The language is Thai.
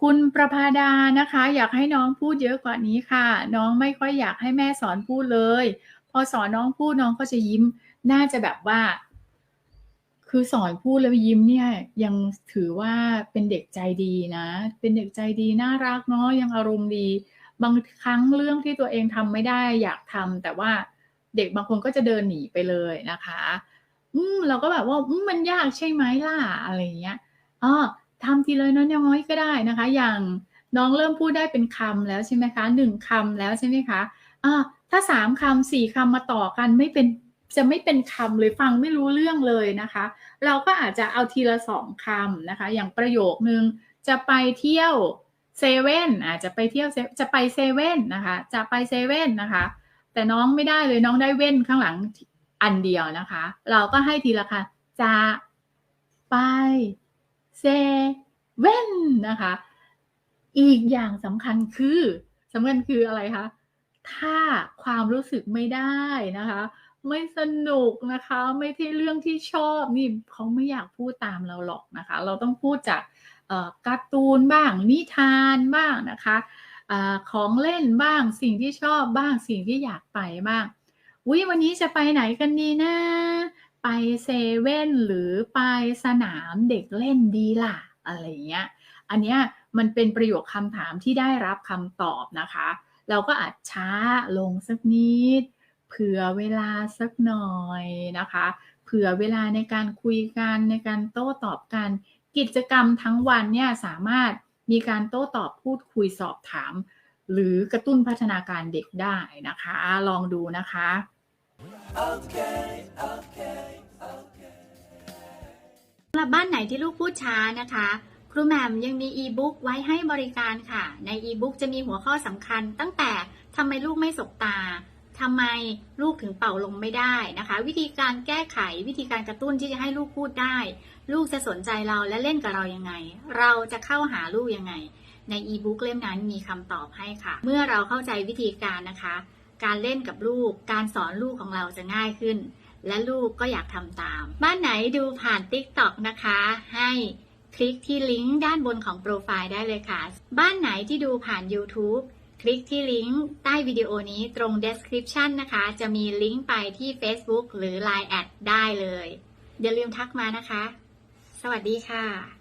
คุณประภาดานะคะ อยากให้น้องพูดเยอะกว่านี้ค่ะ น้องไม่ค่อยอยากให้แม่สอนพูดเลย พอสอนน้องพูดน้องก็จะยิ้ม น่าจะแบบว่า คือสอนพูดแล้วยิ้มเนี่ย ยังถือว่าเป็นเด็กใจดีนะ เป็นเด็กใจดีน่ารักเนาะยังอารมณ์ดี บางครั้งเรื่องที่ตัวเองทำไม่ได้ อยากทำแต่ว่าเด็กบางคนก็จะเดินหนีไปเลยนะคะ อืมเราก็แบบว่าอืมมันยากใช่ไหมล่ะอะไรอย่างเงี้ยอ๋อ ทำทีเละน้อยๆก็ได้นะคะ อย่างน้องเริ่มพูดได้เป็นคำแล้วใช่ไหมคะหนึ่งคำแล้วใช่ไหมคะอ่าถ้าสามคำสี่คำมาต่อกันไม่เป็นจะไม่เป็นคำเลยฟังไม่รู้เรื่องเลยนะคะ เราก็อาจจะเอาทีละสองคำนะคะ อย่างประโยคนึงจะไปเที่ยวเซเว่นอาจจะไปเที่ยวจะไปเซเว่นนะคะ จะไปเซเว่นนะคะ แต่น้องไม่ได้เลยน้องได้เว้นข้างหลังอันเดียวนะคะ เราก็ให้ทีละค่ะจะ เซเว่นนะคะ อีกอย่างสำคัญคือสำคัญคืออะไรคะ ถ้าความรู้สึกไม่ได้นะคะ ไม่สนุกนะคะ ไม่ใช่เรื่องที่ชอบนี่เขาไม่อยากพูดตามเราหรอกนะคะ เราต้องพูดจากการ์ตูนบ้าง นิทานบ้างนะคะอของเล่นบ้างสิ่งที่ชอบบ้างสิ่งที่อยากไปบ้างวิวันนี้จะไปไหนกันดีนะ ไปเซเว่นหรือไปสนามเด็กเล่นดีล่ะอะไรเงี้ย อันเนี้ยมันเป็นประโยคคำถามที่ได้รับคำตอบนะคะ เราก็อาจช้าลงสักนิด เผื่อเวลาสักหน่อยนะคะ เผื่อเวลาในการคุยกันในการโต้ตอบกัน กิจกรรมทั้งวันเนี่ยสามารถมีการโต้ตอบพูดคุยสอบถาม หรือกระตุ้นพัฒนาการเด็กได้นะคะ ลองดูนะคะ สำหรับบ้านไหนที่ลูกพูดช้านะคะ ครูแหม่มยังมีอีบุ๊กไว้ให้บริการค่ะ ในอีบุ๊กจะมีหัวข้อสำคัญ ตั้งแต่ทำไมลูกไม่สบตาทำไมลูกถึงเป่าลมไม่ได้นะคะ วิธีการแก้ไขวิธีการกระตุ้นที่จะให้ลูกพูดได้ ลูกจะสนใจเราและเล่นกับเรายังไง เราจะเข้าหาลูกยังไง ในอีบุ๊กเล่มนั้นมีคำตอบให้ค่ะ เมื่อเราเข้าใจวิธีการนะคะ การเล่นกับลูก การสอนลูกของเราจะง่ายขึ้น และลูกก็อยากทำตาม บ้านไหนดูผ่าน TikTok นะคะ ให้คลิกที่ลิงก์ด้านบนของโปรไฟล์ได้เลยค่ะ บ้านไหนที่ดูผ่าน YouTube คลิกที่ลิงก์ใต้วิดีโอนี้ตรง description นะคะ จะมีลิงก์ไปที่ Facebook หรือ Line แอดได้เลย อย่าลืมทักมานะคะ สวัสดีค่ะ